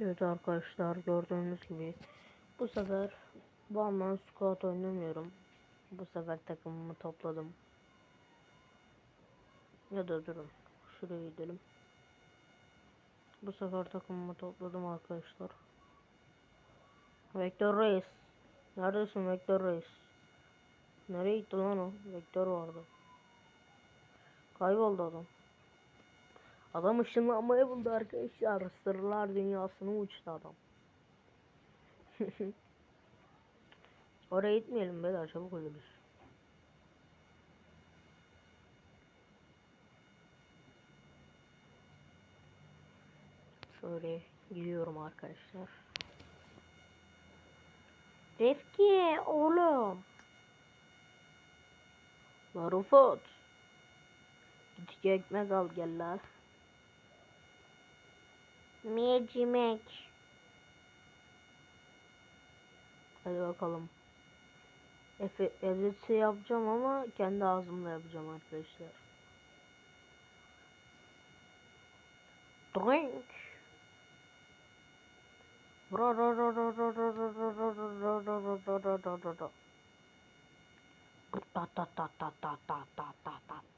Evet arkadaşlar gördüğünüz gibi bu sefer Batman Squad oynamıyorum. Bu sefer takımımı topladım. Ya da durun. Şuraya gidelim. Bu sefer takımımı topladım arkadaşlar. Vektör Reis. Neredesin Vektör Reis? Nereye gitti lan o? Vektör vardı. Kayboldu adam. Adam ışınlanmayı buldu arkadaşlar. Sırlar dünyasına uçtu adam. Oraya gitmeyelim beyler çabuk ölürüz. Şöyle gidiyorum arkadaşlar. Refki oğlum. La Rufat. Git ekmek al gel la. Mercimek. Hadi bakalım. Efe, yapacağım ama kendi ağzımla yapacağım arkadaşlar. Drink. Da da da da da da da da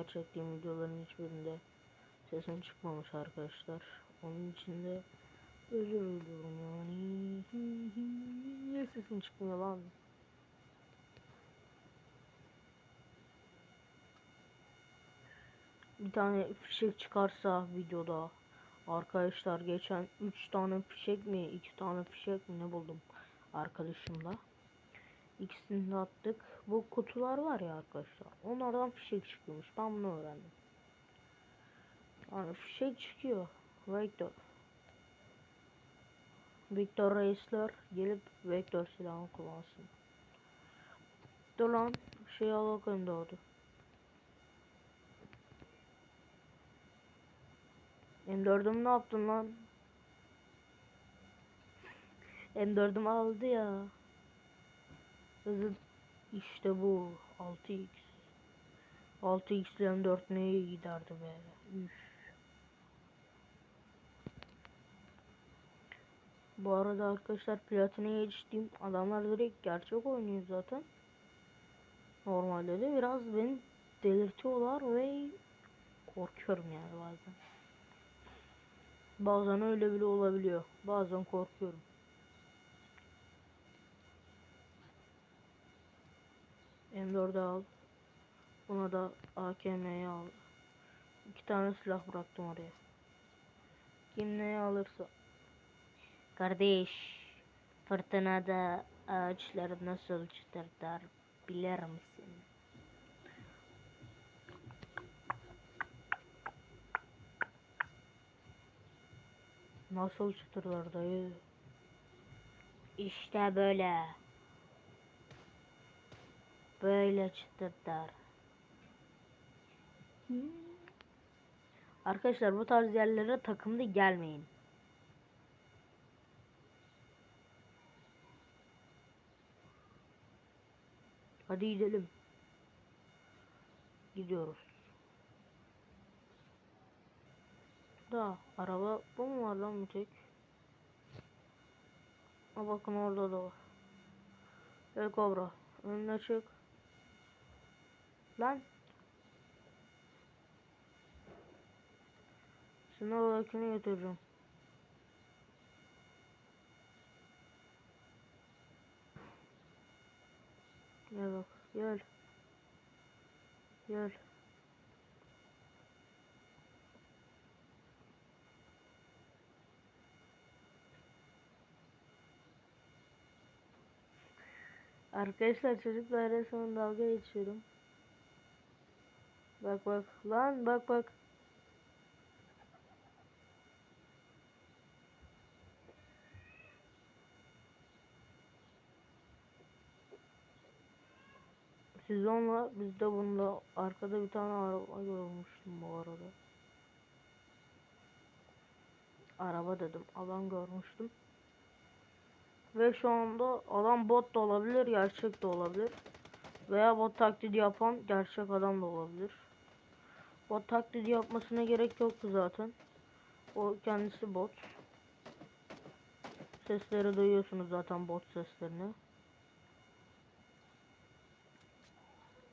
Diğer çektiğim videoların hiçbirinde sesim çıkmamış arkadaşlar. Onun için de özür diliyorum yani. Niye sesim çıkmıyor lan? Bir tane fişek çıkarsa videoda arkadaşlar geçen 3 tane fişek mi 2 tane fişek mi ne buldum arkadaşımla. İkisini attık. Bu kutular var ya arkadaşlar. Onlardan fişek çıkıyormuş. Ben bunu öğrendim. Yani fişek çıkıyor. Vektör. Victor Reisler gelip Vektör silahını kullansın. Dur lan. Şey al bakayım doğdu. M4'ümü ne yaptın lan? M4'ümü aldı ya. Hızı işte bu. 6x 6x ile M4 neye giderdi be? Üf. Bu arada arkadaşlar platine geçtiğim adamlar direkt gerçek oynuyor zaten. Normalde de biraz beni delirtiyorlar ve korkuyorum yani bazen. Bazen öyle bile olabiliyor. Bazen korkuyorum M4'ü al. Buna da AKM'yi al. İki tane silah bıraktım oraya. Kim neyi alırsa. Kardeş, fırtınada ağaçlar nasıl çıtırtar bilir misin? Nasıl çıtırlar dayı? İşte böyle. Böyle çıtırtar. Arkadaşlar bu tarz yerlere takımda gelmeyin. Hadi gidelim. Gidiyoruz. Da araba bu mu var lan bir tek? Ha bakın orada da var. Gel kobra. Önüne çık. Lan. Şunu oradakini götüreceğim. Gel bak gel. Gel. Arkadaşlar çocuklarla son dalga geçiyorum. Bak bak lan bak bak. Siz onunla biz de bununla arkada bir tane araba görmüştüm bu arada. Araba dedim adam görmüştüm. Ve şu anda adam bot da olabilir gerçek de olabilir. Veya bot taklidi yapan gerçek adam da olabilir. Bot taklidi yapmasına gerek yoktu zaten. O kendisi bot. Sesleri duyuyorsunuz zaten bot seslerini.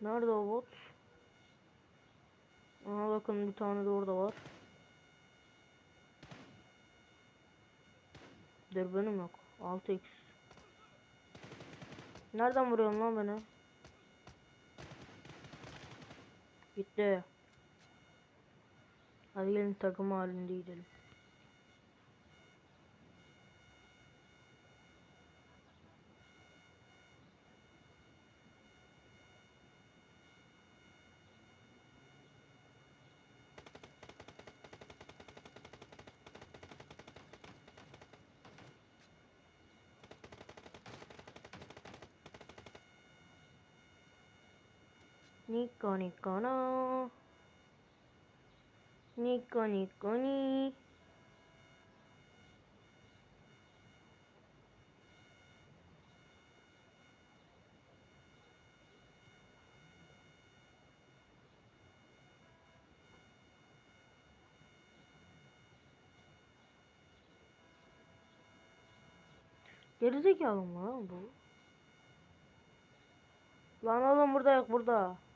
Nerede o bot? Aha bakın bir tane de orada var. Dürbünüm yok. 6x. Nereden vuruyorsun lan beni? Gitti. Hadi gelin takım halinde gidelim. Nico Nico no. Nico Nico ni. Gerizekalı mı lan bu? Lan oğlum burada yok burada.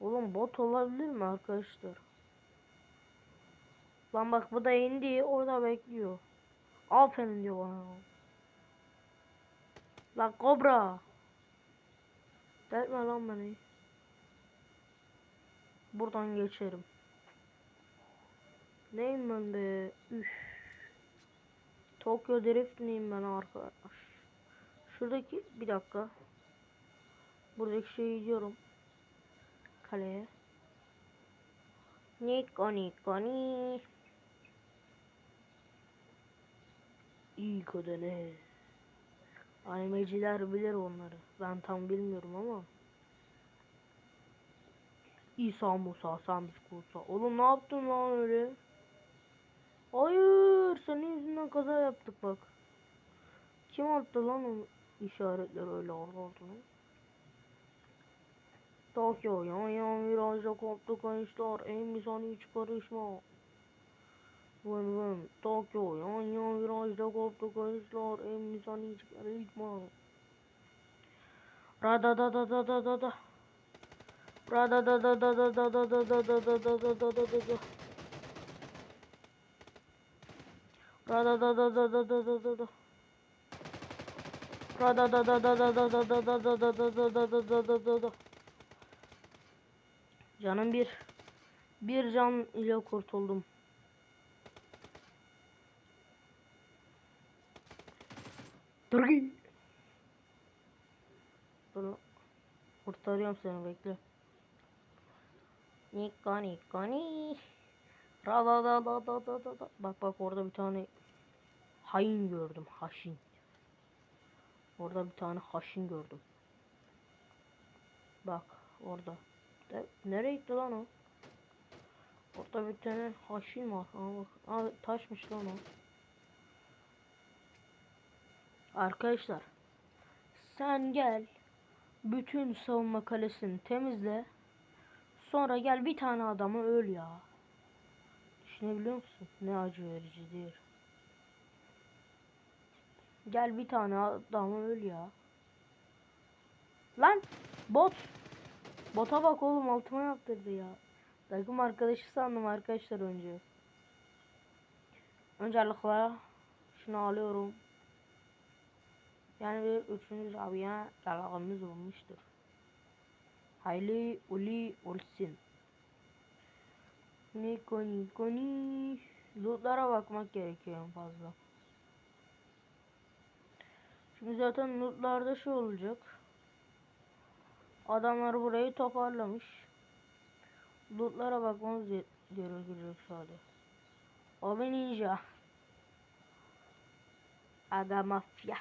Oğlum bot olabilir mi arkadaşlar? Lan bak bu da indi orada bekliyor. Aferin diyor bana. Lan kobra. Delme lan beni. Buradan geçerim. Neyim ben be? Üf. Tokyo Drift miyim ben arkadaş? Şuradaki bir dakika. Buradaki şeyi diyorum. Kaleye. Niko Niko ni. İlk ne? Animeciler bilir onları. Ben tam bilmiyorum ama. İsa Musa Samik Kusa. Oğlum ne yaptın lan öyle? Hayır senin yüzünden kaza yaptık bak. Kim attı lan o işaretleri öyle orada olduğunu? Tokyo yan yan virajda koptu gençler en saniye hiç karışma. Vın vın Tokyo yan yan virajda koptu gençler en saniye hiç karışma. Rada da da da da da da. Rada da da da da da da da da da da da da da da da da. Rada da da da da da da da da. Rada da da da da da da da da da da da da da da da da da. Canım bir. Bir can ile kurtuldum. Dur git. Dur. Kurtarıyorum seni bekle. Niko Niko ni. Ra da da da da da da da. Bak bak orada bir tane hain gördüm. Haşin. Orada bir tane haşin gördüm. Bak orada. De, nereye gitti lan o? Orada bir tane haşin var. Aa, taşmış lan o. Arkadaşlar. Sen gel. Bütün savunma kalesini temizle. Sonra gel bir tane adamı öl ya. Düşünebiliyor musun? Ne acı verici değil. Gel bir tane adamı öl ya. Lan bot. Bota bak oğlum altıma yaptırdı ya. Takım arkadaşı sandım arkadaşlar önce. Öncelikle şunu alıyorum. Yani bir üçüncü abiye dalağımız olmuştur. Hayli uli olsun. Niko niko ni. Lootlara bakmak gerekiyor fazla. Şimdi zaten lootlarda şu olacak. Adamlar burayı toparlamış. Lootlara bakmamız ge- gerekecek sadece. O bir ninja. Aga mafya.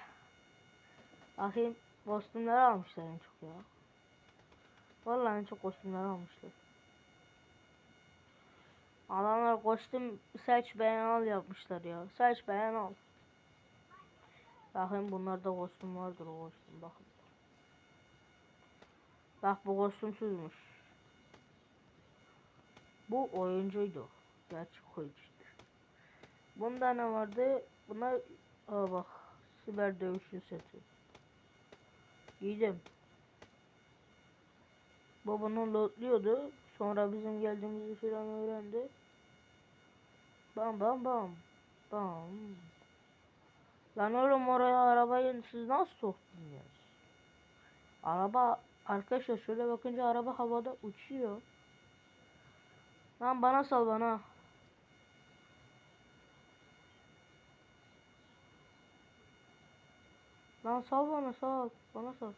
Bakayım Kostümleri almışlar en çok ya. Vallahi en çok kostümleri almışlar. Adamlar kostüm seç beğen al yapmışlar ya. Seç beğen al. Bakın bunlarda kostüm vardır o kostüm bakın. Bak bu kostümsüzmüş. Bu oyuncuydu. Gerçek oyuncuydu. Bunda ne vardı? Buna Aa bak. Siber dövüşü seti. Giydim. Babanın lootluyordu. Sonra bizim geldiğimizi falan öğrendi. Bam bam bam. Bam. Lan oğlum oraya arabayı siz nasıl soktunuz? Araba arkadaşlar şöyle bakınca araba havada uçuyor. Lan bana sal bana. Lan sal bana sal. Bana sal.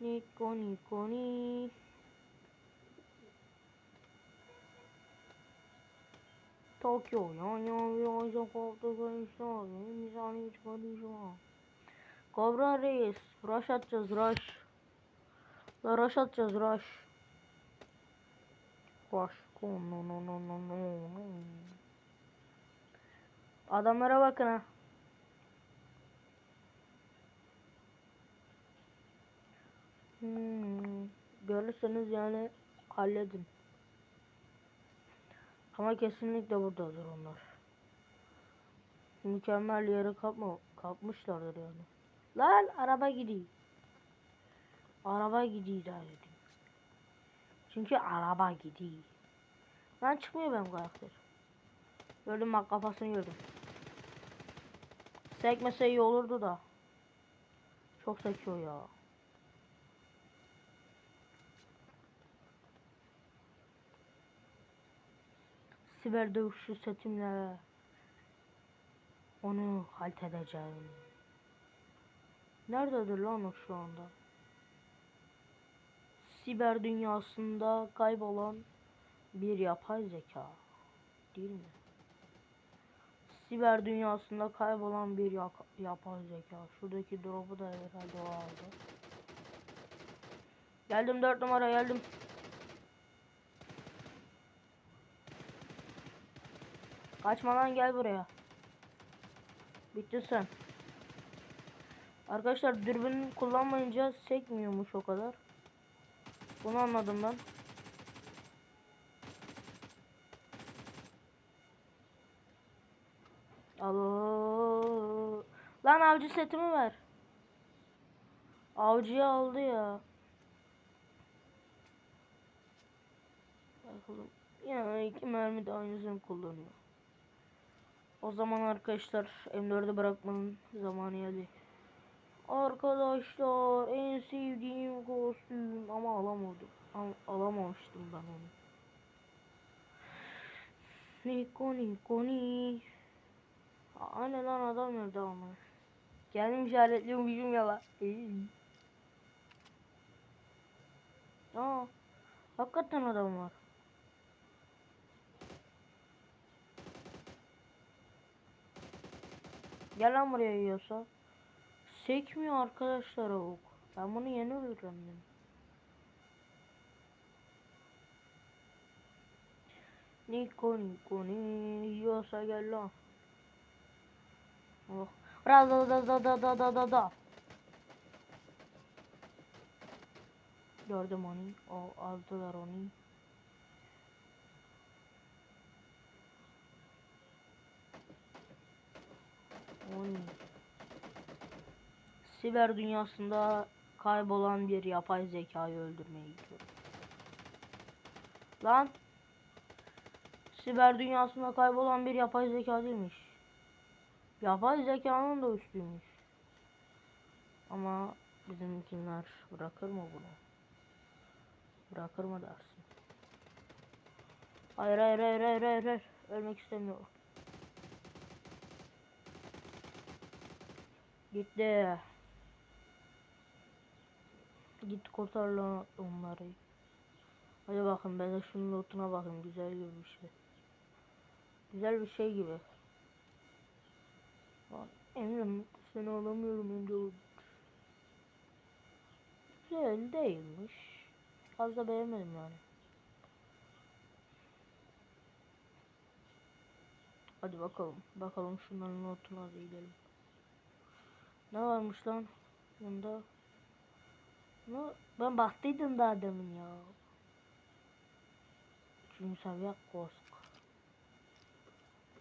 Niko niko ni. Tokyo yan yan yan sokakta gençler yeni sahne çıkaracağım. Kobra Reis rush atacağız rush. La rush atacağız rush. Rush. No no no no no. Adamlara bakın ha. Hmm, görürseniz yani halledin. Ama kesinlikle buradadır onlar. Mükemmel yere kapma, kapmışlardır yani. Lan araba gidiyor. Araba gidiyor daha dedim. Çünkü araba gidiyor. Lan çıkmıyor benim karakter. Gördüm bak kafasını gördüm. Sekmese iyi olurdu da. Çok sekiyor ya. Siber dövüşçü setimle onu halt edeceğim. Nerededir lan o şu anda? Siber dünyasında kaybolan bir yapay zeka. Değil mi? Siber dünyasında kaybolan bir yapay zeka. Şuradaki drop'u da herhalde o aldı. Geldim dört numara geldim. Kaçma lan gel buraya. Bitti sen. Arkadaşlar dürbün kullanmayınca sekmiyormuş o kadar. Bunu anladım ben. Allah. Lan avcı setimi ver. Avcıyı aldı ya. Bakalım. Yani iki mermi de aynısını kullanıyor. O zaman arkadaşlar M4'ü bırakmanın zamanı geldi. Arkadaşlar en sevdiğim kostüm ama alamadım. Al alamamıştım ben onu. Niko Niko ni. Anne lan adam nerede ama? Kendim işaretliyormuşum ya lan. Aa, hakikaten adam var. Gel lan buraya yiyorsa. Sekmiyor arkadaşlar avuk. Ben bunu yeni öğrendim. Niko Niko ni yiyorsa gel lan. Oh. Ra da da da da da da da da. Gördüm onu. O aldılar onu. Oy. Siber dünyasında kaybolan bir yapay zekayı öldürmeye gidiyorum. Lan. Siber dünyasında kaybolan bir yapay zeka değilmiş. Yapay zekanın da üstüymüş. Ama bizimkiler bırakır mı bunu? Bırakır mı dersin? Hayır hayır hayır hayır hayır, hayır. Ölmek istemiyorum. Gitti. Git kurtar lan onları. Hadi bakın ben de şunun lootuna bakayım güzel gibi bir şey. Güzel bir şey gibi. Emre seni alamıyorum Emre. Güzel değilmiş. Fazla beğenmedim yani. Hadi bakalım. Bakalım şunların notuna da gidelim. Ne varmış lan? Bunda. Ne? Ben baktıydım daha demin ya. Üçüncü seviye kosk.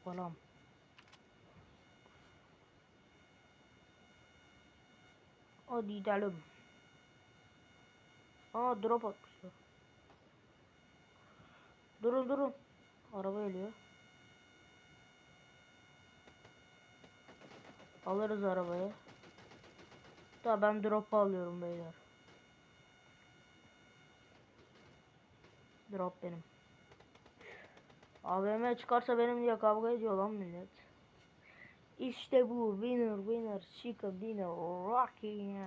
Bakalım. Hadi gidelim. Aa drop atmışlar. Durun durun. Araba geliyor. Alırız arabayı. Da ben drop alıyorum beyler. Drop benim. AVM çıkarsa benim diye kavga ediyor lan millet. İşte bu winner winner chicken dinner rocking.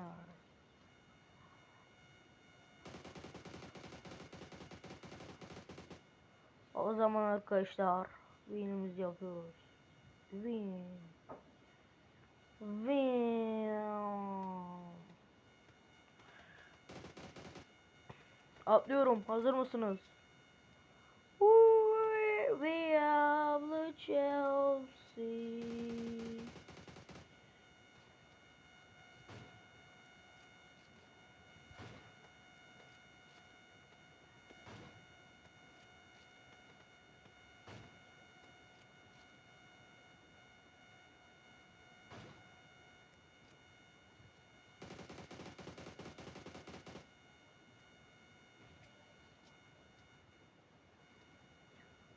O zaman arkadaşlar winimizi yapıyoruz. Win. Win. Atlıyorum. Hazır mısınız? We- are the Chelsea.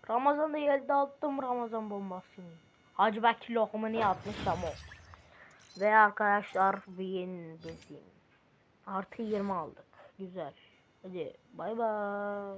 Ramazan'da yerde attım Ramazan bombasını. Hacı Bekir lokumunu atmışım o. Ve arkadaşlar win bizim. Artı 20 aldık. Güzel. Hadi bay bay.